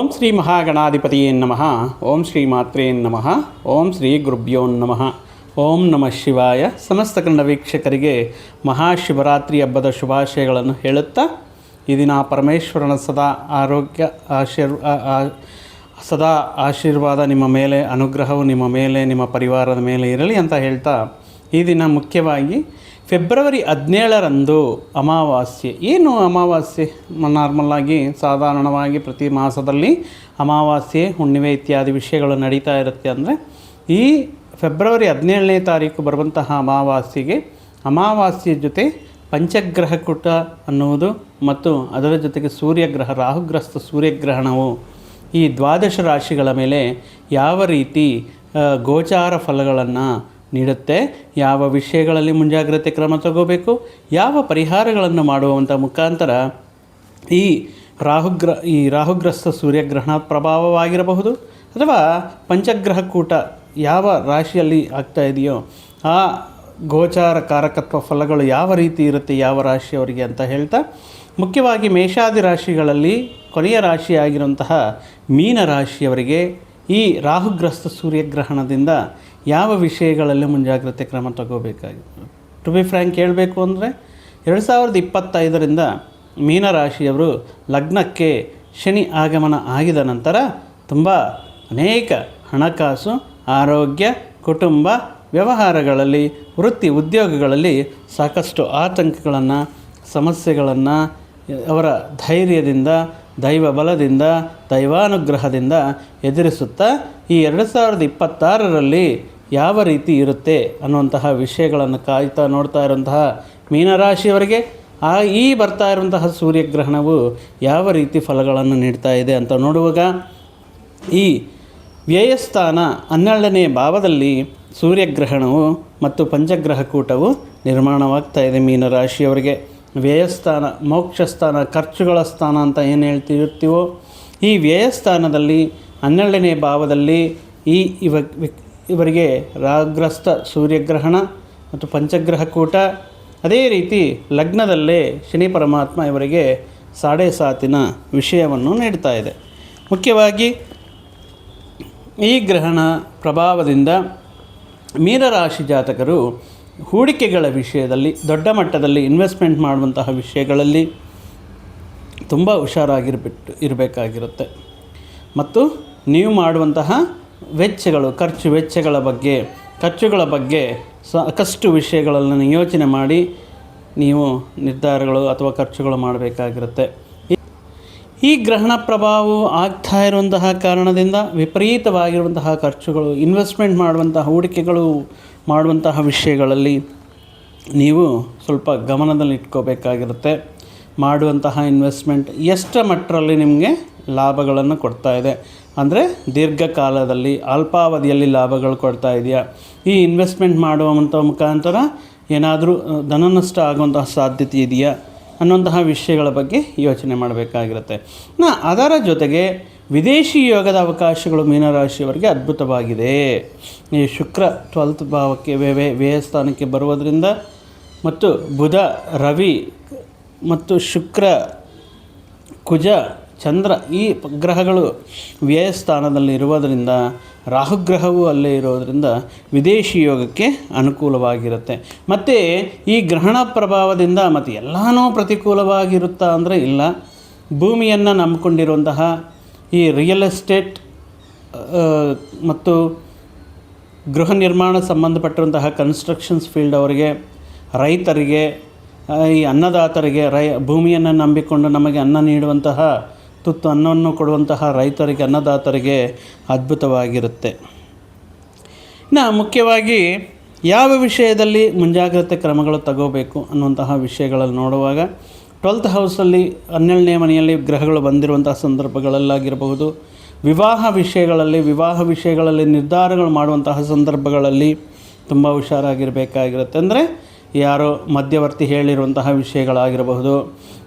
ಓಂ ಶ್ರೀ ಮಹಾಗಣಾಧಿಪತಿಯೇ ನಮಃ. ಓಂ ಶ್ರೀ ಮಾತ್ರೇ ನಮಃ. ಓಂ ಶ್ರೀ ಗುರುಭ್ಯೋ ನಮಃ. ಓಂ ನಮಃ ಶಿವಾಯ. ಸಮಸ್ತ ಕನ್ನಡ ವೀಕ್ಷಕರಿಗೆ ಮಹಾಶಿವರಾತ್ರಿ ಹಬ್ಬದ ಶುಭಾಶಯಗಳನ್ನು ಹೇಳುತ್ತಾ, ಈ ದಿನ ಪರಮೇಶ್ವರನ ಸದಾ ಆರೋಗ್ಯ, ಆಶೀರ್ ಸದಾ ಆಶೀರ್ವಾದ ನಿಮ್ಮ ಮೇಲೆ, ಅನುಗ್ರಹವು ನಿಮ್ಮ ಮೇಲೆ, ನಿಮ್ಮ ಪರಿವಾರದ ಮೇಲೆ ಇರಲಿ ಅಂತ ಹೇಳ್ತಾ, ಈ ದಿನ ಮುಖ್ಯವಾಗಿ ಫೆಬ್ರವರಿ ಹದಿನೇಳರಂದು ಅಮಾವಾಸ್ಯೆ. ಏನು ಅಮಾವಾಸ್ಯೆ? ನಾರ್ಮಲ್ಲಾಗಿ ಸಾಧಾರಣವಾಗಿ ಪ್ರತಿ ಮಾಸದಲ್ಲಿ ಅಮಾವಾಸ್ಯೆ, ಹುಣ್ಣಿಮೆ ಇತ್ಯಾದಿ ವಿಷಯಗಳು ನಡೀತಾ ಇರುತ್ತೆ ಅಂದರೆ ಈ ಫೆಬ್ರವರಿ ಹದಿನೇಳನೇ ತಾರೀಕು ಬರುವಂತಹ ಅಮಾವಾಸ್ಯೆಗೆ ಅಮಾವಾಸ್ಯೆ ಜೊತೆ ಪಂಚಗ್ರಹ ಕೂಟ ಅನ್ನುವುದು ಮತ್ತು ಅದರ ಜೊತೆಗೆ ಸೂರ್ಯಗ್ರಹ, ರಾಹುಗ್ರಸ್ತ ಸೂರ್ಯಗ್ರಹಣವು ಈ ದ್ವಾದಶ ರಾಶಿಗಳ ಮೇಲೆ ಯಾವ ರೀತಿ ಗೋಚಾರ ಫಲಗಳನ್ನು ನೀಡುತ್ತೆ. ಯಾವ ವಿಷಯಗಳಲ್ಲಿ ಮುಂಜಾಗ್ರತೆ ಕ್ರಮ ತಗೋಬೇಕು? ಯಾವ ಪರಿಹಾರಗಳನ್ನು ಮಾಡುವಂಥ ಮುಖಾಂತರ ಈ ರಾಹುಗ್ರ, ಈ ರಾಹುಗ್ರಸ್ತ ಸೂರ್ಯಗ್ರಹಣ ಪ್ರಭಾವವಾಗಿರಬಹುದು? ಅಥವಾ ಪಂಚಗ್ರಹ ಕೂಟ ಯಾವ ರಾಶಿಯಲ್ಲಿ ಆಗ್ತಾ ಇದೆಯೋ, ಆ ಗೋಚಾರ ಕಾರಕತ್ವ ಫಲಗಳು ಯಾವ ರೀತಿ ಇರುತ್ತೆ, ಯಾವ ರಾಶಿಯವರಿಗೆ ಅಂತ ಹೇಳ್ತಾ, ಮುಖ್ಯವಾಗಿ ಮೇಷಾದಿ ರಾಶಿಗಳಲ್ಲಿ ಕೊನೆಯ ರಾಶಿಯಾಗಿರುವಂತಹ ಮೀನ ರಾಶಿಯವರಿಗೆ ಈ ರಾಹುಗ್ರಸ್ತ ಸೂರ್ಯಗ್ರಹಣದಿಂದ ಯಾವ ವಿಷಯಗಳಲ್ಲಿ ಮುಂಜಾಗ್ರತೆ ಕ್ರಮ ತಗೋಬೇಕಾಗಿದೆ ಟು ಬಿ ಫ್ರ್ಯಾಂಕ್ ಹೇಳಬೇಕು ಅಂದರೆ, ಎರಡು ಸಾವಿರದ ಇಪ್ಪತ್ತೈದರಿಂದ ಮೀನರಾಶಿಯವರು ಲಗ್ನಕ್ಕೆ ಶನಿ ಆಗಮನ ಆಗಿದ ನಂತರ ತುಂಬ ಅನೇಕ ಹಣಕಾಸು, ಆರೋಗ್ಯ, ಕುಟುಂಬ ವ್ಯವಹಾರಗಳಲ್ಲಿ, ವೃತ್ತಿ ಉದ್ಯೋಗಗಳಲ್ಲಿ ಸಾಕಷ್ಟು ಆತಂಕಗಳನ್ನು, ಸಮಸ್ಯೆಗಳನ್ನು ಅವರ ಧೈರ್ಯದಿಂದ, ದೈವ ಬಲದಿಂದ, ದೈವಾನುಗ್ರಹದಿಂದ ಎದುರಿಸುತ್ತಾ ಈ ಎರಡು ಸಾವಿರದ ಇಪ್ಪತ್ತಾರರಲ್ಲಿ ಯಾವ ರೀತಿ ಇರುತ್ತೆ ಅನ್ನುವಂತಹ ವಿಷಯಗಳನ್ನು ಕಾಯ್ತಾ ನೋಡ್ತಾ ಇರುವಂತಹ ಮೀನರಾಶಿಯವರಿಗೆ, ಆ ಈ ಬರ್ತಾ ಇರುವಂತಹ ಸೂರ್ಯಗ್ರಹಣವು ಯಾವ ರೀತಿ ಫಲಗಳನ್ನು ನೀಡ್ತಾ ಇದೆ ಅಂತ ನೋಡುವಾಗ, ಈ ವ್ಯಯಸ್ಥಾನ ಹನ್ನೆರಡನೇ ಭಾವದಲ್ಲಿ ಸೂರ್ಯಗ್ರಹಣವು ಮತ್ತು ಪಂಚಗ್ರಹ ಕೂಟವು ನಿರ್ಮಾಣವಾಗ್ತಾ ಇದೆ ಮೀನರಾಶಿಯವರಿಗೆ. ವ್ಯಯಸ್ಥಾನ ಮೋಕ್ಷಸ್ಥಾನ ಖರ್ಚುಗಳ ಸ್ಥಾನ ಅಂತ ಏನು ಹೇಳ್ತಿರ್ತೀವೋ ಈ ವ್ಯಯಸ್ಥಾನದಲ್ಲಿ ಹನ್ನೆರಡನೇ ಭಾವದಲ್ಲಿ ಈ ಇವ ಇವರಿಗೆ ರಾಗ್ರಸ್ತ ಸೂರ್ಯಗ್ರಹಣ ಮತ್ತು ಪಂಚಗ್ರಹ ಕೂಟ. ಅದೇ ರೀತಿ ಲಗ್ನದಲ್ಲೇ ಶನಿ ಪರಮಾತ್ಮ ಇವರಿಗೆ ಸಾಡೆ ಸಾತಿನ ವಿಷಯವನ್ನು ನೀಡ್ತಾ ಇದೆ. ಮುಖ್ಯವಾಗಿ ಈ ಗ್ರಹಣ ಪ್ರಭಾವದಿಂದ ಮೀನರಾಶಿ ಜಾತಕರು ಹೂಡಿಕೆಗಳ ವಿಷಯದಲ್ಲಿ, ದೊಡ್ಡ ಮಟ್ಟದಲ್ಲಿ ಇನ್ವೆಸ್ಟ್ಮೆಂಟ್ ಮಾಡುವಂತಹ ವಿಷಯಗಳಲ್ಲಿ ತುಂಬ ಹುಷಾರಾಗಿರ್ಬಿಟ್ಟು ಇರಬೇಕಾಗಿರುತ್ತೆ. ಮತ್ತು ನೀವು ಮಾಡುವಂತಹ ವೆಚ್ಚಗಳು, ಖರ್ಚು ವೆಚ್ಚಗಳ ಬಗ್ಗೆ, ಖರ್ಚುಗಳ ಬಗ್ಗೆ ಸಾಕಷ್ಟು ವಿಷಯಗಳನ್ನು ಯೋಚನೆ ಮಾಡಿ, ನೀವು ನಿರ್ಧಾರಗಳು ಅಥವಾ ಖರ್ಚುಗಳು ಮಾಡಬೇಕಾಗಿರುತ್ತೆ. ಈ ಗ್ರಹಣ ಪ್ರಭಾವವು ಆಗ್ತಾ ಇರುವಂತಹ ಕಾರಣದಿಂದ ವಿಪರೀತವಾಗಿರುವಂತಹ ಖರ್ಚುಗಳು ಇನ್ವೆಸ್ಟ್ಮೆಂಟ್ ಮಾಡುವಂತಹ ಹೂಡಿಕೆಗಳು, ಮಾಡುವಂತಹ ವಿಷಯಗಳಲ್ಲಿ ನೀವು ಸ್ವಲ್ಪ ಗಮನದಲ್ಲಿ ಇಟ್ಕೋಬೇಕಾಗಿರುತ್ತೆ ಮಾಡುವಂತಹ ಇನ್ವೆಸ್ಟ್ಮೆಂಟ್ ಎಷ್ಟರ ಮಟ್ಟರಲ್ಲಿ ನಿಮಗೆ ಲಾಭಗಳನ್ನು ಕೊಡ್ತಾ ಇದೆ. ಅಂದರೆ ದೀರ್ಘಕಾಲದಲ್ಲಿ ಅಲ್ಪಾವಧಿಯಲ್ಲಿ ಲಾಭಗಳು ಕೊಡ್ತಾ ಇದೆಯಾ? ಈ ಇನ್ವೆಸ್ಟ್ಮೆಂಟ್ ಮಾಡುವಂಥ ಮುಖಾಂತರ ಏನಾದರೂ ಧನನಷ್ಟ ಆಗುವಂತಹ ಸಾಧ್ಯತೆ ಇದೆಯಾ? ಅನ್ನುವಂತಹ ವಿಷಯಗಳ ಬಗ್ಗೆ ಯೋಚನೆ ಮಾಡಬೇಕಾಗಿರುತ್ತೆ. ನಾ ಅದರ ಜೊತೆಗೆ ವಿದೇಶಿ ಯೋಗದ ಅವಕಾಶಗಳು ಮೀನರಾಶಿಯವರಿಗೆ ಅದ್ಭುತವಾಗಿದೆ. ಈ ಶುಕ್ರ ಟ್ವೆಲ್ತ್ ಭಾವಕ್ಕೆ ವ್ಯ- ವ್ಯಯಸ್ಥಾನಕ್ಕೆ ಬರುವುದರಿಂದ ಮತ್ತು ಬುಧ, ರವಿ ಮತ್ತು ಶುಕ್ರ, ಕುಜ ಚಂದ್ರ ಈ ಗ್ರಹಗಳು ವ್ಯಯಸ್ಥಾನದಲ್ಲಿ ಇರುವುದರಿಂದ ರಾಹುಗ್ರಹವೂ ಅಲ್ಲೇ ಇರೋದರಿಂದ ವಿದೇಶಿ ಯೋಗಕ್ಕೆ ಅನುಕೂಲವಾಗಿರುತ್ತೆ. ಮತ್ತು ಈ ಗ್ರಹಣ ಪ್ರಭಾವದಿಂದ ಮತ್ತು ಎಲ್ಲನೂ ಪ್ರತಿಕೂಲವಾಗಿರುತ್ತಾ ಅಂದರೆ ಇಲ್ಲ. ಭೂಮಿಯನ್ನು ನಂಬಿಕೊಂಡಿರುವಂತಹ ಈ ರಿಯಲ್ ಎಸ್ಟೇಟ್ ಮತ್ತು ಗೃಹ ನಿರ್ಮಾಣ ಸಂಬಂಧಪಟ್ಟಿರುವಂತಹ ಕನ್ಸ್ಟ್ರಕ್ಷನ್ಸ್ ಫೀಲ್ಡ್ ಅವರಿಗೆ, ರೈತರಿಗೆ ಈ ಅನ್ನದಾತರಿಗೆ ರೈ ಭೂಮಿಯನ್ನು ನಂಬಿಕೊಂಡು ನಮಗೆ ಅನ್ನ ನೀಡುವಂತಹ ತುತ್ತು ಅನ್ನವನ್ನು ಕೊಡುವಂತಹ ರೈತರಿಗೆ, ಅನ್ನದಾತರಿಗೆ ಅದ್ಭುತವಾಗಿರುತ್ತೆ. ಇನ್ನು ಮುಖ್ಯವಾಗಿ ಯಾವ ವಿಷಯದಲ್ಲಿ ಮುಂಜಾಗ್ರತೆ ಕ್ರಮಗಳು ತಗೋಬೇಕು ಅನ್ನುವಂತಹ ವಿಷಯಗಳಲ್ಲಿ ನೋಡುವಾಗ ಟ್ವೆಲ್ತ್ ಹೌಸಲ್ಲಿ ಹನ್ನೆರಡನೇ ಮನೆಯಲ್ಲಿ ಗ್ರಹಗಳು ಬಂದಿರುವಂತಹ ಸಂದರ್ಭಗಳಲ್ಲಾಗಿರಬಹುದು. ವಿವಾಹ ವಿಷಯಗಳಲ್ಲಿ ವಿವಾಹ ವಿಷಯಗಳಲ್ಲಿ ನಿರ್ಧಾರಗಳು ಮಾಡುವಂತಹ ಸಂದರ್ಭಗಳಲ್ಲಿ ತುಂಬ ಹುಷಾರಾಗಿರಬೇಕಾಗಿರುತ್ತೆ. ಅಂದರೆ ಯಾರೋ ಮಧ್ಯವರ್ತಿ ಹೇಳಿರುವಂತಹ ವಿಷಯಗಳಾಗಿರಬಹುದು.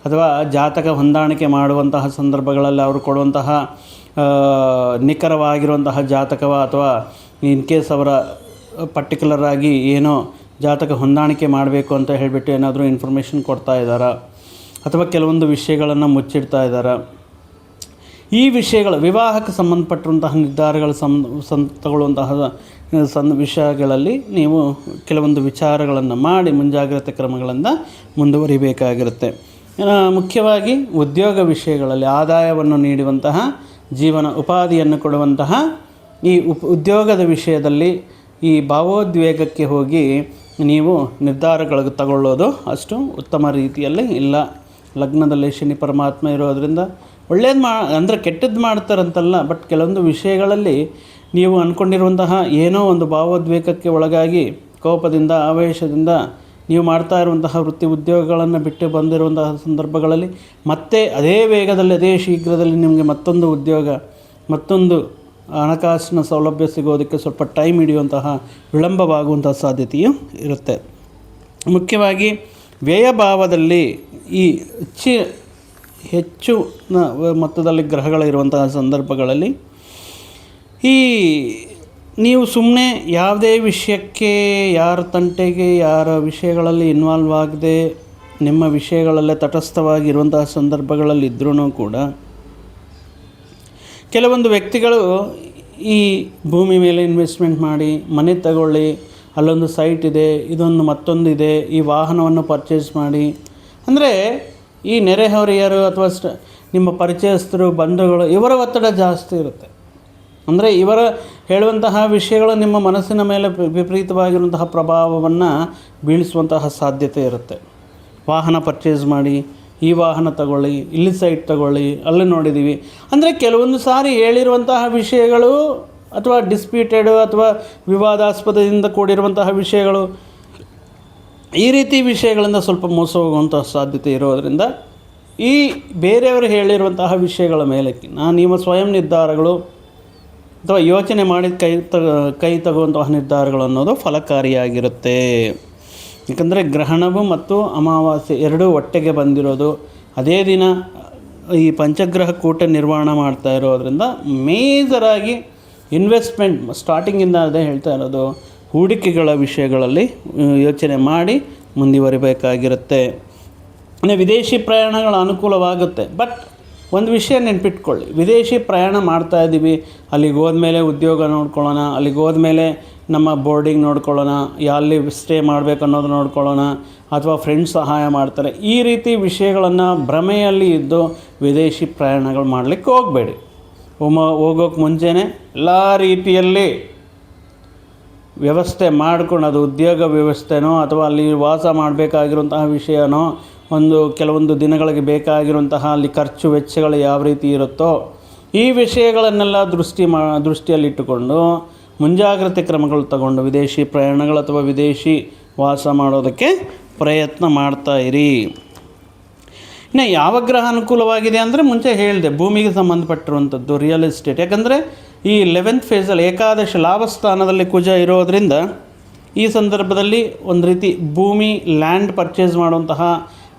ಅಥವಾ ಜಾತಕ ಹೊಂದಾಣಿಕೆ ಮಾಡುವಂತಹ ಸಂದರ್ಭಗಳಲ್ಲಿ ಅವರು ಕೊಡುವಂತಹ ನಿಖರವಾಗಿರುವಂತಹ ಜಾತಕವ ಅಥವಾ ಇನ್ ಕೇಸ್ ಅವರ ಪರ್ಟಿಕ್ಯುಲರ್ ಆಗಿ ಏನೋ ಜಾತಕ ಹೊಂದಾಣಿಕೆ ಮಾಡಬೇಕು ಅಂತ ಹೇಳಿಬಿಟ್ಟು ಏನಾದರೂ ಇನ್ಫಾರ್ಮೇಷನ್ ಕೊಡ್ತಾ ಇದ್ದಾರಾ? ಅಥವಾ ಕೆಲವೊಂದು ವಿಷಯಗಳನ್ನು ಮುಚ್ಚಿಡ್ತಾ ಇದ್ದಾರಾ? ಈ ವಿಷಯಗಳು ವಿವಾಹಕ್ಕೆ ಸಂಬಂಧಪಟ್ಟಿರುವಂತಹ ನಿರ್ಧಾರಗಳು ಸಂ ತಗೊಳ್ಳುವಂತಹ ಸಣ್ಣ ವಿಷಯಗಳಲ್ಲಿ ನೀವು ಕೆಲವೊಂದು ವಿಚಾರಗಳನ್ನು ಮಾಡಿ ಮುಂಜಾಗ್ರತೆ ಕ್ರಮಗಳನ್ನು ಮುಂದುವರಿಬೇಕಾಗಿರುತ್ತೆ. ಮುಖ್ಯವಾಗಿ ಉದ್ಯೋಗ ವಿಷಯಗಳಲ್ಲಿ ಆದಾಯವನ್ನು ನೀಡುವಂತಹ, ಜೀವನ ಉಪಾಧಿಯನ್ನು ಕೊಡುವಂತಹ, ಈ ಉಪ್, ಉದ್ಯೋಗದ ವಿಷಯದಲ್ಲಿ ಈ ಭಾವೋದ್ವೇಗಕ್ಕೆ ಹೋಗಿ ನೀವು ನಿರ್ಧಾರಗಳು ತಗೊಳ್ಳೋದು ಅಷ್ಟು ಉತ್ತಮ ರೀತಿಯಲ್ಲಿ ಇಲ್ಲ. ಲಗ್ನದಲ್ಲಿ ಶನಿ ಪರಮಾತ್ಮ ಇರೋದರಿಂದ ಒಳ್ಳೇದು ಮಾ, ಅಂದರೆ ಕೆಟ್ಟದ್ದು ಮಾಡ್ತಾರಂತಲ್ಲ ಬಟ್ ಕೆಲವೊಂದು ವಿಷಯಗಳಲ್ಲಿ ನೀವು ಅಂದ್ಕೊಂಡಿರುವಂತಹ ಏನೋ ಒಂದು ಭಾವೋದ್ವೇಗಕ್ಕೆ ಒಳಗಾಗಿ, ಕೋಪದಿಂದ, ಆವೇಶದಿಂದ ನೀವು ಮಾಡ್ತಾ ಇರುವಂತಹ ವೃತ್ತಿ ಉದ್ಯೋಗಗಳನ್ನು ಬಿಟ್ಟು ಬಂದಿರುವಂತಹ ಸಂದರ್ಭಗಳಲ್ಲಿ, ಮತ್ತೆ ಅದೇ ವೇಗದಲ್ಲಿ, ಅದೇ ಶೀಘ್ರದಲ್ಲಿ ನಿಮಗೆ ಮತ್ತೊಂದು ಉದ್ಯೋಗ, ಮತ್ತೊಂದು ಹಣಕಾಸಿನ ಸೌಲಭ್ಯ ಸಿಗೋದಕ್ಕೆ ಸ್ವಲ್ಪ ಟೈಮ್ ಹಿಡಿಯುವಂತಹ ವಿಳಂಬವಾಗುವಂತಹ ಸಾಧ್ಯತೆಯು ಇರುತ್ತೆ. ಮುಖ್ಯವಾಗಿ, ವ್ಯಯಭಾವದಲ್ಲಿ ಈ ಹೆಚ್ಚಿ ಹೆಚ್ಚು ಮೊತ್ತದಲ್ಲಿ ಗ್ರಹಗಳಿರುವಂತಹ ಸಂದರ್ಭಗಳಲ್ಲಿ ಈ ನೀವು ಸುಮ್ಮನೆ ಯಾವುದೇ ವಿಷಯಕ್ಕೆ ಯಾರ ತಂಟೆಗೆ, ಯಾರ ವಿಷಯಗಳಲ್ಲಿ ಇನ್ವಾಲ್ವ್ ಆಗದೆ, ನಿಮ್ಮ ವಿಷಯಗಳಲ್ಲೇ ತಟಸ್ಥವಾಗಿರುವಂತಹ ಸಂದರ್ಭಗಳಲ್ಲಿ ಇದ್ರೂ ಕೂಡ ಕೆಲವೊಂದು ವ್ಯಕ್ತಿಗಳು ಈ ಭೂಮಿ ಮೇಲೆ ಇನ್ವೆಸ್ಟ್ಮೆಂಟ್ ಮಾಡಿ, ಮನೆ ತಗೊಳ್ಳಿ, ಅಲ್ಲೊಂದು ಸೈಟ್ ಇದೆ, ಇದೊಂದು ಮತ್ತೊಂದು ಇದೆ ಈ ವಾಹನವನ್ನು ಪರ್ಚೇಸ್ ಮಾಡಿ, ಅಂದರೆ ಈ ನೆರೆಹೊರೆಯರು ಅಥವಾ ಸ್ಟ ನಿಮ್ಮ ಪರಿಚಯಸ್ಥರು, ಬಂಧುಗಳು ಇವರ ಒತ್ತಡ ಜಾಸ್ತಿ ಇರುತ್ತೆ. ಅಂದರೆ ಇವರ ಹೇಳುವಂತಹ ವಿಷಯಗಳು ನಿಮ್ಮ ಮನಸ್ಸಿನ ಮೇಲೆ ವಿಪರೀತವಾಗಿರುವಂತಹ ಪ್ರಭಾವವನ್ನು ಬೀಳಿಸುವಂತಹ ಸಾಧ್ಯತೆ ಇರುತ್ತೆ. ವಾಹನ ಪರ್ಚೇಸ್ ಮಾಡಿ, ಈ ವಾಹನ ತಗೊಳ್ಳಿ, ಇಲ್ಲಿ ಸೈಟ್ ತಗೊಳ್ಳಿ, ಅಲ್ಲಿ ನೋಡಿದ್ದೀವಿ ಅಂದರೆ ಕೆಲವೊಂದು ಸಾರಿ ಹೇಳಿರುವಂತಹ ವಿಷಯಗಳು ಅಥವಾ ಡಿಸ್ಪ್ಯೂಟೆಡ್ ಅಥವಾ ವಿವಾದಾಸ್ಪದದಿಂದ ಕೂಡಿರುವಂತಹ ವಿಷಯಗಳು ಈ ರೀತಿ ವಿಷಯಗಳಿಂದ ಸ್ವಲ್ಪ ಮೋಸ ಹೋಗುವಂಥ ಸಾಧ್ಯತೆ ಇರೋದರಿಂದ ಈ ಬೇರೆಯವರು ಹೇಳಿರುವಂತಹ ವಿಷಯಗಳ ಮೇಲೆ ನಾನು ನಿಮ್ಮ ಸ್ವಯಂ ನಿರ್ಧಾರಗಳು ಅಥವಾ ಯೋಚನೆ ಮಾಡಿ ಕೈ ತ, ಕೈ ತಗುವಂತಹ ನಿರ್ಧಾರಗಳು ಅನ್ನೋದು ಫಲಕಾರಿಯಾಗಿರುತ್ತೆ. ಯಾಕಂದರೆ ಗ್ರಹಣವು ಮತ್ತು ಅಮಾವಾಸ್ಯೆ ಎರಡೂ ಒಟ್ಟಿಗೆ ಬಂದಿರೋದು. ಅದೇ ದಿನ ಈ ಪಂಚಗ್ರಹ ಕೂಟ ನಿರ್ವಹಣೆ ಮಾಡ್ತಾ ಇರೋದರಿಂದ ಮೇಜರಾಗಿ ಇನ್ವೆಸ್ಟ್ಮೆಂಟ್ ಸ್ಟಾರ್ಟಿಂಗಿಂದ ಅದೇ ಹೇಳ್ತಾ ಇರೋದು. ಹೂಡಿಕೆಗಳ ವಿಷಯಗಳಲ್ಲಿ ಯೋಚನೆ ಮಾಡಿ ಮುಂದುವರಿಬೇಕಾಗಿರುತ್ತೆ. ಅಂದರೆ ವಿದೇಶಿ ಪ್ರಯಾಣಗಳ ಅನುಕೂಲವಾಗುತ್ತೆ. ಬಟ್ ಒಂದು ವಿಷಯ ನೆನ್ಪಿಟ್ಕೊಳ್ಳಿ. ವಿದೇಶಿ ಪ್ರಯಾಣ ಮಾಡ್ತಾ ಇದ್ದೀವಿ. ಅಲ್ಲಿಗೆ ಹೋದ್ಮೇಲೆ ಉದ್ಯೋಗ ನೋಡ್ಕೊಳ್ಳೋಣ. ಅಲ್ಲಿಗೆ ಹೋದ್ಮೇಲೆ ನಮ್ಮ ಬೋರ್ಡಿಂಗ್ ನೋಡ್ಕೊಳ್ಳೋಣ. ಎಲ್ಲಿ ಸ್ಟೇ ಮಾಡಬೇಕು ಅನ್ನೋದು ನೋಡ್ಕೊಳ್ಳೋಣ. ಅಥವಾ ಫ್ರೆಂಡ್ಸ್ ಸಹಾಯ ಮಾಡ್ತಾರೆ. ಈ ರೀತಿ ವಿಷಯಗಳನ್ನು ಭ್ರಮೆಯಲ್ಲಿ ಇದ್ದು ವಿದೇಶಿ ಪ್ರಯಾಣಗಳು ಮಾಡಲಿಕ್ಕೆ ಹೋಗಬೇಡಿ. ಹೋಗೋಕ್ಕೆ ಮುಂಚೆನೇ ಎಲ್ಲ ರೀತಿಯಲ್ಲಿ ವ್ಯವಸ್ಥೆ ಮಾಡ್ಕೊಂಡು ಅದು ಉದ್ಯೋಗ ವ್ಯವಸ್ಥೆನೋ ಅಥವಾ ಅಲ್ಲಿ ವಾಸ ಮಾಡಬೇಕಾಗಿರುವಂತಹ ವಿಷಯನೋ ಒಂದು ಕೆಲವೊಂದು ದಿನಗಳಿಗೆ ಬೇಕಾಗಿರುವಂತಹ ಅಲ್ಲಿ ಖರ್ಚು ವೆಚ್ಚಗಳು ಯಾವ ರೀತಿ ಇರುತ್ತೋ ಈ ವಿಷಯಗಳನ್ನೆಲ್ಲ ದೃಷ್ಟಿ ಮಾ, ದೃಷ್ಟಿಯಲ್ಲಿಟ್ಟುಕೊಂಡು ಮುಂಜಾಗ್ರತೆ ಕ್ರಮಗಳು ತಗೊಂಡು ವಿದೇಶಿ ಪ್ರಯಾಣಗಳು ಅಥವಾ ವಿದೇಶಿ ವಾಸ ಮಾಡೋದಕ್ಕೆ ಪ್ರಯತ್ನ ಮಾಡ್ತಾ ಇರಿ. ಇನ್ನು ಯಾವ ಗ್ರಹ ಅನುಕೂಲವಾಗಿದೆ ಅಂದರೆ ಮುಂಚೆ ಹೇಳಿದೆ, ಭೂಮಿಗೆ ಸಂಬಂಧಪಟ್ಟಿರುವಂಥದ್ದು ರಿಯಲ್ ಎಸ್ಟೇಟ್ ಯಾಕಂದರೆ ಈ ಲೆವೆಂತ್ ಫೇಸಲ್ಲಿ ಏಕಾದಶ ಲಾಭಸ್ಥಾನದಲ್ಲಿ ಕುಜ ಇರೋದರಿಂದ ಈ ಸಂದರ್ಭದಲ್ಲಿ ಒಂದು ರೀತಿ ಭೂಮಿ ಲ್ಯಾಂಡ್ ಪರ್ಚೇಸ್ ಮಾಡುವಂತಹ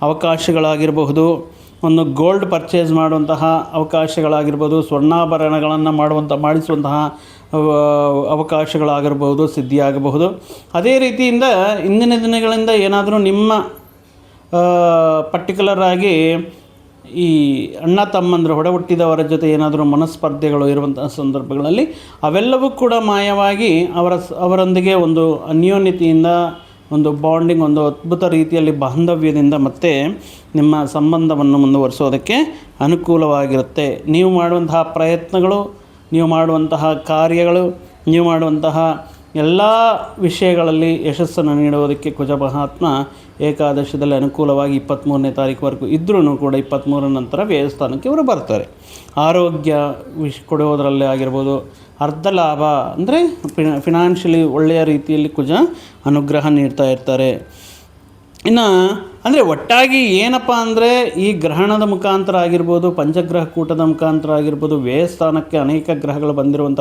ಅವಕಾಶಗಳಾಗಿರಬಹುದು, ಒಂದು ಗೋಲ್ಡ್ ಪರ್ಚೇಸ್ ಮಾಡುವಂತಹ ಅವಕಾಶಗಳಾಗಿರ್ಬೋದು ಸ್ವರ್ಣಾಭರಣಗಳನ್ನು ಮಾಡುವಂಥ ಮಾಡಿಸುವಂತಹ ಅವ- ಅವಕಾಶಗಳಾಗಿರ್ಬೋದು ಸಿದ್ಧಿಯಾಗಬಹುದು. ಅದೇ ರೀತಿಯಿಂದ ಇಂದಿನ ದಿನಗಳಿಂದ ಏನಾದರೂ ನಿಮ್ಮ ಪರ್ಟಿಕ್ಯುಲರ್ ಆಗಿ ಈ ಅಣ್ಣ ತಮ್ಮಂದರು ಹೊಡೆ ಹುಟ್ಟಿದವರ ಜೊತೆ ಏನಾದರೂ ಮನಸ್ಪರ್ಧೆಗಳು ಇರುವಂತಹ ಸಂದರ್ಭಗಳಲ್ಲಿ ಅವೆಲ್ಲವೂ ಕೂಡ ಮಾಯವಾಗಿ ಅವರ ಅವರೊಂದಿಗೆ ಒಂದು ಅನ್ಯೋನ್ಯತೆಯಿಂದ, ಒಂದು ಬಾಂಡಿಂಗ್, ಒಂದು ಅದ್ಭುತ ರೀತಿಯಲ್ಲಿ ಬಾಂಧವ್ಯದಿಂದ ಮತ್ತೆ ನಿಮ್ಮ ಸಂಬಂಧವನ್ನು ಮುಂದುವರಿಸೋದಕ್ಕೆ ಅನುಕೂಲವಾಗಿರುತ್ತೆ. ನೀವು ಮಾಡುವಂತಹ ಪ್ರಯತ್ನಗಳು, ನೀವು ಮಾಡುವಂತಹ ಕಾರ್ಯಗಳು, ನೀವು ಮಾಡುವಂತಹ ಎಲ್ಲ ವಿಷಯಗಳಲ್ಲಿ ಯಶಸ್ಸನ್ನು ನೀಡುವುದಕ್ಕೆ ಕುಜ ಮಹಾತ್ಮ ಏಕಾದಶದಲ್ಲಿ ಅನುಕೂಲವಾಗಿ ಇಪ್ಪತ್ತ್ಮೂರನೇ ತಾರೀಕುವರೆಗೂ ಇದ್ರೂ ಕೂಡ ಇಪ್ಪತ್ತ್ಮೂರ ನಂತರ ವ್ಯಯಸ್ಥಾನಕ್ಕೆ ಇವರು ಬರ್ತಾರೆ. ಆರೋಗ್ಯ ವಿಶ್ ಕೊಡುವುದರಲ್ಲಿ ಆಗಿರ್ಬೋದು, ಅರ್ಧ ಲಾಭ ಅಂದರೆ ಫಿನಾನ್ಷಿಯಲಿ ಒಳ್ಳೆಯ ರೀತಿಯಲ್ಲಿ ಕುಜ ಅನುಗ್ರಹ ನೀಡ್ತಾ ಇರ್ತಾರೆ. ಇನ್ನು ಅಂದರೆ ಒಟ್ಟಾಗಿ ಏನಪ್ಪ ಅಂದರೆ ಈ ಗ್ರಹಣದ ಮುಖಾಂತರ ಆಗಿರ್ಬೋದು, ಪಂಚಗ್ರಹ ಕೂಟದ ಮುಖಾಂತರ ಆಗಿರ್ಬೋದು ವ್ಯಯಸ್ಥಾನಕ್ಕೆ ಅನೇಕ ಗ್ರಹಗಳು ಬಂದಿರುವಂಥ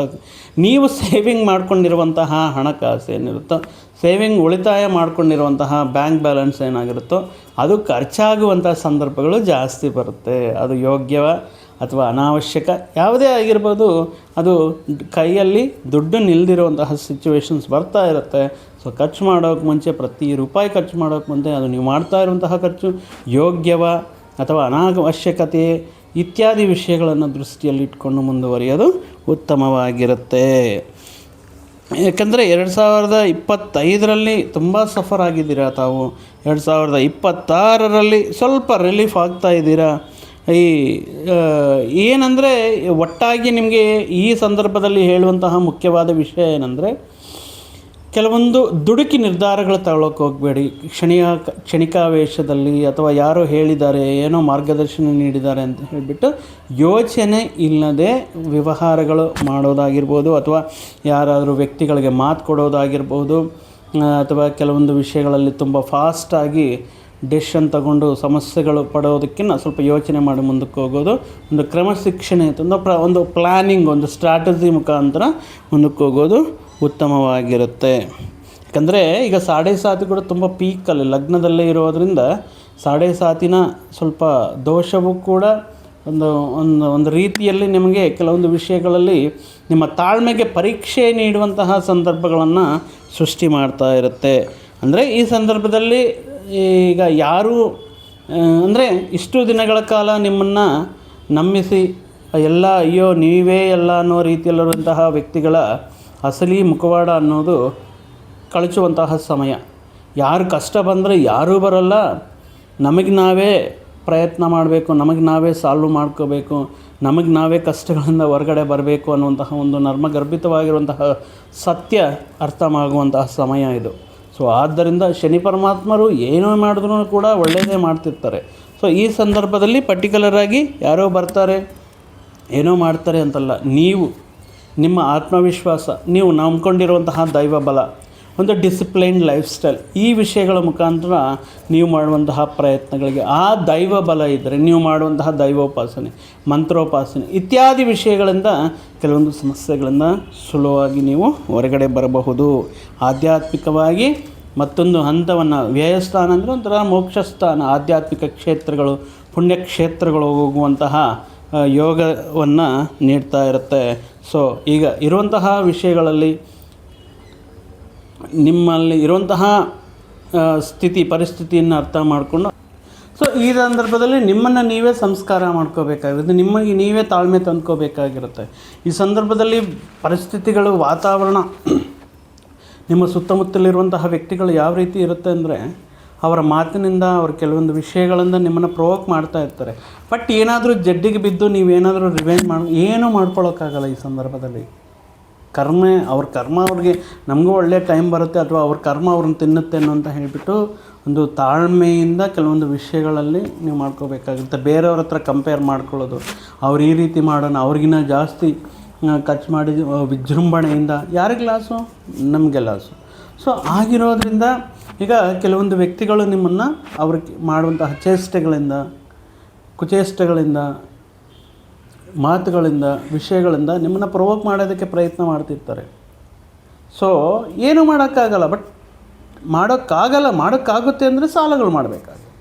ನೀವು ಸೇವಿಂಗ್ ಮಾಡ್ಕೊಂಡಿರುವಂತಹ ಹಣಕಾಸು ಏನಿರುತ್ತೋ ಸೇವಿಂಗ್ ಉಳಿತಾಯ ಮಾಡ್ಕೊಂಡಿರುವಂತಹ ಬ್ಯಾಂಕ್ ಬ್ಯಾಲೆನ್ಸ್ ಏನಾಗಿರುತ್ತೋ, ಅದು ಖರ್ಚಾಗುವಂಥ ಸಂದರ್ಭಗಳು ಜಾಸ್ತಿ ಬರುತ್ತೆ. ಅದು ಯೋಗ್ಯವ ಅಥವಾ ಅನಾವಶ್ಯಕ? ಯಾವುದೇ ಆಗಿರ್ಬೋದು, ಅದು ಕೈಯಲ್ಲಿ ದುಡ್ಡು ನಿಲ್ದಿರುವಂತಹ ಸಿಚುವೇಶನ್ಸ್ ಬರ್ತಾ ಇರುತ್ತೆ. ಸೊ ಖರ್ಚು ಮಾಡೋಕ್ಕೆ ಮುಂಚೆ ಪ್ರತಿ ರೂಪಾಯಿ ಖರ್ಚು ಮಾಡೋಕ್ಕೆ ಮುಂಚೆ ಅದು ನೀವು ಮಾಡ್ತಾ ಇರುವಂತಹ ಖರ್ಚು, ಯೋಗ್ಯವ ಅಥವಾ ಅನಾವಶ್ಯಕತೆ ಇತ್ಯಾದಿ ವಿಷಯಗಳನ್ನು ದೃಷ್ಟಿಯಲ್ಲಿಟ್ಕೊಂಡು ಮುಂದುವರಿಯೋದು ಉತ್ತಮವಾಗಿರುತ್ತೆ. ಏಕೆಂದರೆ ಎರಡು ಸಾವಿರದ ಇಪ್ಪತ್ತೈದರಲ್ಲಿ ತುಂಬ ಸಫರ್ ಆಗಿದ್ದೀರಾ ತಾವು? ಎರಡು ಸಾವಿರದ ಇಪ್ಪತ್ತಾರರಲ್ಲಿ ಸ್ವಲ್ಪ ರಿಲೀಫ್ ಆಗ್ತಾ ಇದ್ದೀರಾ? ಈ ಏನಂದರೆ ಒಟ್ಟಾಗಿ ನಿಮಗೆ ಈ ಸಂದರ್ಭದಲ್ಲಿ ಹೇಳುವಂತಹ ಮುಖ್ಯವಾದ ವಿಷಯ ಏನಂದರೆ ಕೆಲವೊಂದು ದುಡುಕಿ ನಿರ್ಧಾರಗಳು ತಗೊಳ್ಳೋಕೆ ಹೋಗಬೇಡಿ. ಕ್ಷಣಿಯ ಕ್ಷಣಿಕಾವೇಶದಲ್ಲಿ ಅಥವಾ ಯಾರೋ ಹೇಳಿದ್ದಾರೆ, ಏನೋ ಮಾರ್ಗದರ್ಶನ ನೀಡಿದ್ದಾರೆ ಅಂತ ಹೇಳಿಬಿಟ್ಟು ಯೋಚನೆ ಇಲ್ಲದೆ ವ್ಯವಹಾರಗಳು ಮಾಡೋದಾಗಿರ್ಬೋದು ಅಥವಾ ಯಾರಾದರೂ ವ್ಯಕ್ತಿಗಳಿಗೆ ಮಾತು ಕೊಡೋದಾಗಿರ್ಬೋದು ಅಥವಾ ಕೆಲವೊಂದು ವಿಷಯಗಳಲ್ಲಿ ತುಂಬ ಫಾಸ್ಟಾಗಿ ಡಿಶನ್ ತಗೊಂಡು ಸಮಸ್ಯೆಗಳು ಪಡೋದಕ್ಕಿಂತ ಸ್ವಲ್ಪ ಯೋಚನೆ ಮಾಡಿ ಮುಂದಕ್ಕೆ ಹೋಗೋದು. ಒಂದು ಕ್ರಮಶಿಕ್ಷಣೆ ಒಂದು ಪ್ರ, ಒಂದು ಪ್ಲಾನಿಂಗ್ ಒಂದು ಸ್ಟ್ರಾಟಜಿ ಮುಖಾಂತರ ಮುಂದಕ್ಕೆ ಹೋಗೋದು. ಉತ್ತಮವಾಗಿರುತ್ತೆ. ಯಾಕಂದರೆ ಈಗ ಸಾಡೆ ಸಾತಿ ಕೂಡ ತುಂಬ ಪೀಕಲ್ಲಿ ಲಗ್ನದಲ್ಲೇ ಇರೋದರಿಂದ ಸಾಡೆ ಸಾತಿನ ಸ್ವಲ್ಪ ದೋಷವೂ ಕೂಡ ಒಂದು ಒಂದು ಒಂದು ರೀತಿಯಲ್ಲಿ ನಿಮಗೆ ಕೆಲವೊಂದು ವಿಷಯಗಳಲ್ಲಿ ನಿಮ್ಮ ತಾಳ್ಮೆಗೆ ಪರೀಕ್ಷೆ ನೀಡುವಂತಹ ಸಂದರ್ಭಗಳನ್ನು ಸೃಷ್ಟಿ ಮಾಡ್ತಾ ಇರುತ್ತೆ. ಅಂದರೆ ಈ ಸಂದರ್ಭದಲ್ಲಿ ಈಗ ಯಾರು ಅಂದರೆ ಇಷ್ಟು ದಿನಗಳ ಕಾಲ ನಿಮ್ಮನ್ನು ನಂಬಿಸಿ ಎಲ್ಲ ಅಯ್ಯೋ, ನೀವೇ ಎಲ್ಲ ಅನ್ನೋ ರೀತಿಯಲ್ಲಿರುವಂತಹ ವ್ಯಕ್ತಿಗಳ ಅಸಲಿ ಮುಖವಾಡ ಅನ್ನೋದು ಕಳಚುವಂತಹ ಸಮಯ. ಯಾರು ಕಷ್ಟ ಬಂದರೆ ಯಾರೂ ಬರಲ್ಲ. ನಮಗೆ ನಾವೇ ಪ್ರಯತ್ನ ಮಾಡಬೇಕು, ನಮಗೆ ನಾವೇ ಸಾಲ್ವ್ ಮಾಡ್ಕೋಬೇಕು, ನಮಗೆ ನಾವೇ ಕಷ್ಟಗಳಿಂದ ಹೊರಗಡೆ ಬರಬೇಕು ಅನ್ನುವಂತಹ ಒಂದು ನರ್ಮಗರ್ಭಿತವಾಗಿರುವಂತಹ ಸತ್ಯ ಅರ್ಥ ಆಗುವಂತಹ ಸಮಯ ಇದು. ಸೊ, ಆದ್ದರಿಂದ ಶನಿ ಪರಮಾತ್ಮರು ಏನೋ ಮಾಡಿದ್ರೂ ಕೂಡ ಒಳ್ಳೆಯದೇ ಮಾಡ್ತಿರ್ತಾರೆ. ಸೊ, ಈ ಸಂದರ್ಭದಲ್ಲಿ ಪರ್ಟಿಕ್ಯುಲರಾಗಿ ಯಾರೋ ಬರ್ತಾರೆ, ಏನೋ ಮಾಡ್ತಾರೆ ಅಂತಲ್ಲ, ನೀವು ನಿಮ್ಮ ಆತ್ಮವಿಶ್ವಾಸ, ನೀವು ನಂಬ್ಕೊಂಡಿರುವಂತಹ ದೈವ ಬಲ ಒಂದು ಡಿಸಿಪ್ಲೈನ್ ಲೈಫ್ ಸ್ಟೈಲ್ ಈ ವಿಷಯಗಳ ಮುಖಾಂತರ ನೀವು ಮಾಡುವಂತಹ ಪ್ರಯತ್ನಗಳಿಗೆ, ಆ ದೈವ ಬಲ ಇದ್ದರೆ ನೀವು ಮಾಡುವಂತಹ ದೈವೋಪಾಸನೆ, ಮಂತ್ರೋಪಾಸನೆ ಇತ್ಯಾದಿ ವಿಷಯಗಳಿಂದ ಕೆಲವೊಂದು ಸಮಸ್ಯೆಗಳನ್ನು ಸುಲಭವಾಗಿ ನೀವು ಹೊರಗಡೆ ಬರಬಹುದು. ಆಧ್ಯಾತ್ಮಿಕವಾಗಿ ಮತ್ತೊಂದು ಹಂತವನ್ನು, ವ್ಯಯಸ್ಥಾನ ಅಂದರೆ ಒಂಥರ ಮೋಕ್ಷಸ್ಥಾನ, ಆಧ್ಯಾತ್ಮಿಕ ಕ್ಷೇತ್ರಗಳು, ಪುಣ್ಯಕ್ಷೇತ್ರಗಳು ಹೋಗುವಂತಹ ಯೋಗವನ್ನು ನೀಡ್ತಾ ಇರುತ್ತೆ. ಸೊ ಈಗ ಇರುವಂತಹ ವಿಷಯಗಳಲ್ಲಿ ನಿಮ್ಮಲ್ಲಿ ಇರುವಂತಹ ಸ್ಥಿತಿ, ಪರಿಸ್ಥಿತಿಯನ್ನು ಅರ್ಥ ಮಾಡಿಕೊಂಡು ಸೊ ಈ ಸಂದರ್ಭದಲ್ಲಿ ನಿಮ್ಮನ್ನು ನೀವೇ ಸಂಸ್ಕಾರ ಮಾಡ್ಕೋಬೇಕಾಗಿರುತ್ತೆ. ನಿಮಗೆ ನೀವೇ ತಾಳ್ಮೆ ತಂದ್ಕೋಬೇಕಾಗಿರುತ್ತೆ. ಈ ಸಂದರ್ಭದಲ್ಲಿ ಪರಿಸ್ಥಿತಿಗಳು, ವಾತಾವರಣ, ನಿಮ್ಮ ಸುತ್ತಮುತ್ತಲಿರುವಂತಹ ವ್ಯಕ್ತಿಗಳು ಯಾವ ರೀತಿ ಇರುತ್ತೆ ಅಂದರೆ ಅವರ ಮಾತಿನಿಂದ, ಅವ್ರ ಕೆಲವೊಂದು ವಿಷಯಗಳಿಂದ ನಿಮ್ಮನ್ನು ಪ್ರೋವೋಕ್ ಮಾಡ್ತಾ ಇರ್ತಾರೆ. ಬಟ್ ಏನಾದರೂ ಜಡ್ಡಿಗೆ ಬಿದ್ದು ನೀವೇನಾದರೂ ರಿವೆಂಜ್ ಮಾಡಿ, ಏನೂ ಮಾಡ್ಕೊಳ್ಳೋಕ್ಕಾಗಲ್ಲ ಈ ಸಂದರ್ಭದಲ್ಲಿ. ಕರ್ಮ, ಅವ್ರ ಕರ್ಮ ಅವ್ರಿಗೆ ನಮಗೂ ಒಳ್ಳೆಯ ಟೈಮ್ ಬರುತ್ತೆ ಅಥವಾ ಅವ್ರ ಕರ್ಮ ಅವ್ರನ್ನ ತಿನ್ನುತ್ತೆ ಅಂತ ಹೇಳಿಬಿಟ್ಟು ಒಂದು ತಾಳ್ಮೆಯಿಂದ ಕೆಲವೊಂದು ವಿಷಯಗಳಲ್ಲಿ ನೀವು ಮಾಡ್ಕೋಬೇಕಾಗುತ್ತೆ. ಬೇರೆಯವ್ರ ಹತ್ರ ಕಂಪೇರ್ ಮಾಡ್ಕೊಳ್ಳೋದು. ಅವ್ರು ಈ ರೀತಿ ಮಾಡೋಣ, ಅವ್ರಿಗಿನ್ನ ಜಾಸ್ತಿ ಖರ್ಚು ಮಾಡಿ ವಿಜೃಂಭಣೆಯಿಂದ, ಯಾರಿಗೆ ಲಾಸು ನಮಗೆ ಲಾಸು ಸೊ ಆಗಿರೋದ್ರಿಂದ ಈಗ ಕೆಲವೊಂದು ವ್ಯಕ್ತಿಗಳು ನಿಮ್ಮನ್ನು ಅವ್ರಿಗೆ ಮಾಡುವಂತಹ ಚೇಷ್ಟೆಗಳಿಂದ, ಕುಚೇಷ್ಟೆಗಳಿಂದ, ಮಾತುಗಳಿಂದ, ವಿಷಯಗಳಿಂದ ನಿಮ್ಮನ್ನು ಪ್ರವೋಕ್ ಮಾಡೋದಕ್ಕೆ ಪ್ರಯತ್ನ ಮಾಡ್ತಿರ್ತಾರೆ. ಸೊ ಏನು ಮಾಡೋಕ್ಕಾಗಲ್ಲ ಬಟ್ ಮಾಡೋಕ್ಕಾಗಲ್ಲ, ಮಾಡೋಕ್ಕಾಗುತ್ತೆ ಅಂದರೆ ಸಾಲಗಳು ಮಾಡಬೇಕಾಗುತ್ತೆ.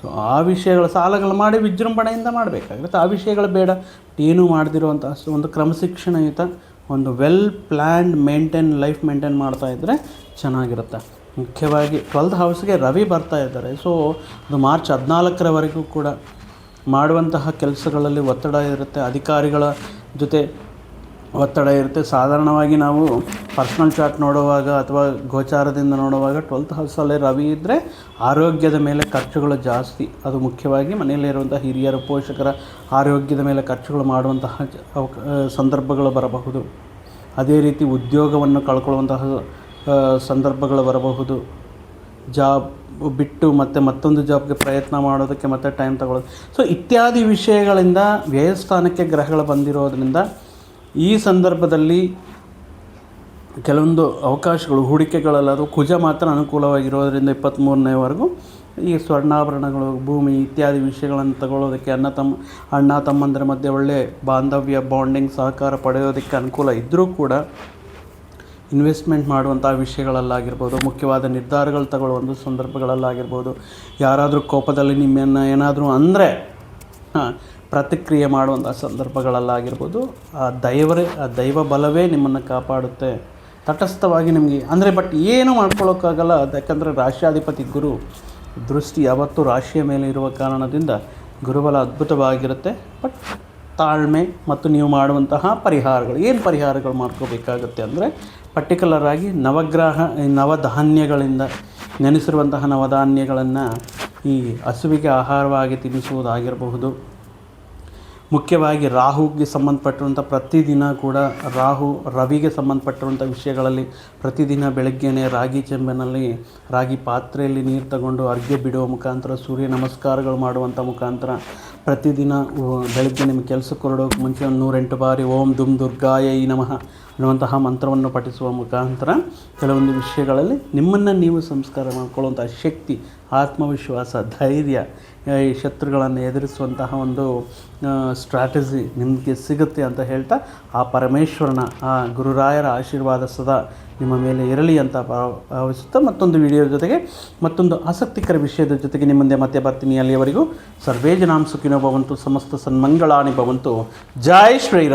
ಸೊ ಆ ವಿಷಯಗಳ ಸಾಲಗಳು ಮಾಡಿ ವಿಜೃಂಭಣೆಯಿಂದ ಮಾಡಬೇಕಾಗುತ್ತೆ. ಆ ವಿಷಯಗಳು ಬೇಡ. ಏನು ಮಾಡದಿರುವಂಥ ಒಂದು ಕ್ರಮಶಿಕ್ಷಣಯುತ, ಒಂದು well planned maintain life maintain ಮಾಡ್ತಾ ಇದ್ದರೆ ಚೆನ್ನಾಗಿರುತ್ತೆ. ಮುಖ್ಯವಾಗಿ ಟ್ವೆಲ್ತ್ ಹೌಸ್ಗೆ ರವಿ ಬರ್ತಾ ಇದ್ದಾರೆ. ಸೊ, ಅದು ಮಾರ್ಚ್ ಹದಿನಾಲ್ಕರವರೆಗೂ ಕೂಡ ಮಾಡುವಂತಹ ಕೆಲಸಗಳಲ್ಲಿ ಒತ್ತಡ ಇರುತ್ತೆ, ಅಧಿಕಾರಿಗಳ ಜೊತೆ ಒತ್ತಡ ಇರುತ್ತೆ. ಸಾಧಾರಣವಾಗಿ ನಾವು ಪರ್ಸ್ನಲ್ ಚಾರ್ಟ್ ನೋಡುವಾಗ ಅಥವಾ ಗೋಚಾರದಿಂದ ನೋಡುವಾಗ ಟ್ವೆಲ್ತ್ ಹೌಸಲ್ಲಿ ರವಿ ಇದ್ದರೆ ಆರೋಗ್ಯದ ಮೇಲೆ ಖರ್ಚುಗಳು ಜಾಸ್ತಿ. ಅದು ಮುಖ್ಯವಾಗಿ ಮನೆಯಲ್ಲಿರುವಂಥ ಹಿರಿಯರು, ಪೋಷಕರ ಆರೋಗ್ಯದ ಮೇಲೆ ಖರ್ಚುಗಳು ಮಾಡುವಂತಹ ಸಂದರ್ಭಗಳು ಬರಬಹುದು. ಅದೇ ರೀತಿ ಉದ್ಯೋಗವನ್ನು ಕಳ್ಕೊಳ್ಳುವಂತಹ ಸಂದರ್ಭಗಳು ಬರಬಹುದು. ಜಾಬ್ ಬಿಟ್ಟು ಮತ್ತೆ ಮತ್ತೊಂದು ಜಾಬ್ಗೆ ಪ್ರಯತ್ನ ಮಾಡೋದಕ್ಕೆ ಮತ್ತೆ ಟೈಮ್ ತಗೊಳ್ಳೋದು. ಸೊ ಇತ್ಯಾದಿ ವಿಷಯಗಳಿಂದ ವ್ಯಯಸ್ಥಾನಕ್ಕೆ ಗ್ರಹಗಳು ಬಂದಿರೋದ್ರಿಂದ ಈ ಸಂದರ್ಭದಲ್ಲಿ ಕೆಲವೊಂದು ಅವಕಾಶಗಳು, ಹೂಡಿಕೆಗಳಲ್ಲಾದರೂ ಕುಜ ಮಾತ್ರ ಅನುಕೂಲವಾಗಿರೋದರಿಂದ ಇಪ್ಪತ್ತ್ಮೂರನೇವರೆಗೂ ಈ ಸ್ವರ್ಣಾಭರಣಗಳು, ಭೂಮಿ ಇತ್ಯಾದಿ ವಿಷಯಗಳನ್ನು ತಗೊಳ್ಳೋದಕ್ಕೆ ಅಣ್ಣ ತಮ್ಮ, ಅಣ್ಣ ತಮ್ಮಂದರ ಮಧ್ಯೆ ಒಳ್ಳೆಯ ಬಾಂಧವ್ಯ ಬಾಂಡಿಂಗ್ ಸಹಕಾರ ಪಡೆಯೋದಕ್ಕೆ ಅನುಕೂಲ ಇದ್ದರೂ ಕೂಡ ಇನ್ವೆಸ್ಟ್ಮೆಂಟ್ ಮಾಡುವಂಥ ವಿಷಯಗಳಲ್ಲಾಗಿರ್ಬೋದು, ಮುಖ್ಯವಾದ ನಿರ್ಧಾರಗಳು ತಗೊಳ್ಳುವಂಥ ಸಂದರ್ಭಗಳಲ್ಲಾಗಿರ್ಬೋದು, ಯಾರಾದರೂ ಕೋಪದಲ್ಲಿ ನಿಮ್ಮನ್ನು ಏನಾದರೂ ಅಂದರೆ ಪ್ರತಿಕ್ರಿಯೆ ಮಾಡುವಂಥ ಸಂದರ್ಭಗಳಲ್ಲಾಗಿರ್ಬೋದು, ಆ ದೈವರೇ, ಆ ದೈವ ಬಲವೇ ನಿಮ್ಮನ್ನು ಕಾಪಾಡುತ್ತೆ. ತಟಸ್ಥವಾಗಿ ನಿಮಗೆ, ಅಂದರೆ ಬಟ್ ಏನು ಮಾಡ್ಕೊಳ್ಳೋಕ್ಕಾಗಲ್ಲ ಯಾಕಂದರೆ ರಾಶ್ಯಾಧಿಪತಿ ಗುರು, ದೃಷ್ಟಿ ಯಾವತ್ತೂ ರಾಶಿಯ ಮೇಲೆ ಇರುವ ಕಾರಣದಿಂದ ಗುರುಬಲ ಅದ್ಭುತವಾಗಿರುತ್ತೆ. ಬಟ್ ತಾಳ್ಮೆ ಮತ್ತು ನೀವು ಮಾಡುವಂತಹ ಪರಿಹಾರಗಳು. ಏನು ಪರಿಹಾರಗಳು ಮಾಡ್ಕೋಬೇಕಾಗುತ್ತೆ ಅಂದರೆ ಪರ್ಟಿಕ್ಯುಲರ್ ಆಗಿ ನವಗ್ರಹ ನವಧಾನ್ಯಗಳಿಂದ ನೆನೆಸಿರುವಂತಹ ನವಧಾನ್ಯಗಳನ್ನು ಈ ಹಸುವಿಗೆ ಆಹಾರವಾಗಿ ತಿನ್ನಿಸುವುದಾಗಿರಬಹುದು ಮುಖ್ಯವಾಗಿ ರಾಹುಗೆ ಸಂಬಂಧಪಟ್ಟಿರುವಂಥ ಪ್ರತಿದಿನ ಕೂಡ ರಾಹು ರವಿಗೆ ಸಂಬಂಧಪಟ್ಟಿರುವಂಥ ವಿಷಯಗಳಲ್ಲಿ ಪ್ರತಿದಿನ ಬೆಳಗ್ಗೆನೇ ರಾಗಿ ಚೆಂಬಿನಲ್ಲಿ, ರಾಗಿ ಪಾತ್ರೆಯಲ್ಲಿ ನೀರು ತಗೊಂಡು ಅರ್ಘ್ಯ ಬಿಡುವ ಮುಖಾಂತರ, ಸೂರ್ಯ ನಮಸ್ಕಾರಗಳು ಮಾಡುವಂಥ ಮುಖಾಂತರ ಪ್ರತಿದಿನ ಬೆಳಗ್ಗೆ ನಿಮ್ಮ ಕೆಲಸಕ್ಕೆ ಹೊರಡೋಕೆ ಮುಂಚೆ ಒಂದು ನೂರೆಂಟು ಬಾರಿ ಓಂ ದುಮ್ ದುರ್ಗಾಯ ಈ ನಮಃ ಅನ್ನುವಂತಹ ಮಂತ್ರವನ್ನು ಪಠಿಸುವ ಮುಖಾಂತರ ಕೆಲವೊಂದು ವಿಷಯಗಳಲ್ಲಿ ನಿಮ್ಮನ್ನು ನೀವು ಸಂಸ್ಕಾರ ಮಾಡ್ಕೊಳ್ಳುವಂಥ ಶಕ್ತಿ, ಆತ್ಮವಿಶ್ವಾಸ, ಧೈರ್ಯ ಈ ಶತ್ರುಗಳನ್ನು ಎದುರಿಸುವಂತಹ ಒಂದು ಸ್ಟ್ರಾಟಜಿ ನಿಮಗೆ ಸಿಗುತ್ತೆ ಅಂತ ಹೇಳ್ತಾ ಆ ಪರಮೇಶ್ವರನ, ಆ ಗುರುರಾಯರ ಆಶೀರ್ವಾದ ಸದಾ ನಿಮ್ಮ ಮೇಲೆ ಇರಲಿ ಅಂತ ಭಾವ- ಭಾವಿಸುತ್ತಾ ಮತ್ತೊಂದು ವಿಡಿಯೋ ಜೊತೆಗೆ ಮತ್ತೊಂದು ಆಸಕ್ತಿಕರ ವಿಷಯದ ಜೊತೆಗೆ ನಿಮ್ಮ ಮುಂದೆ ಮತ್ತೆ ಬರ್ತೀನಿ ಅಲ್ಲಿಯವರೆಗೂ. ಸರ್ವೇ ಜನಾಂ ಸುಖಿನೋ ಭವಂತು, ಸಮಸ್ತ ಸನ್ಮಂಗಳಾನಿ ಭವಂತು. ಜೈ ಶ್ರೀರಾಮ್.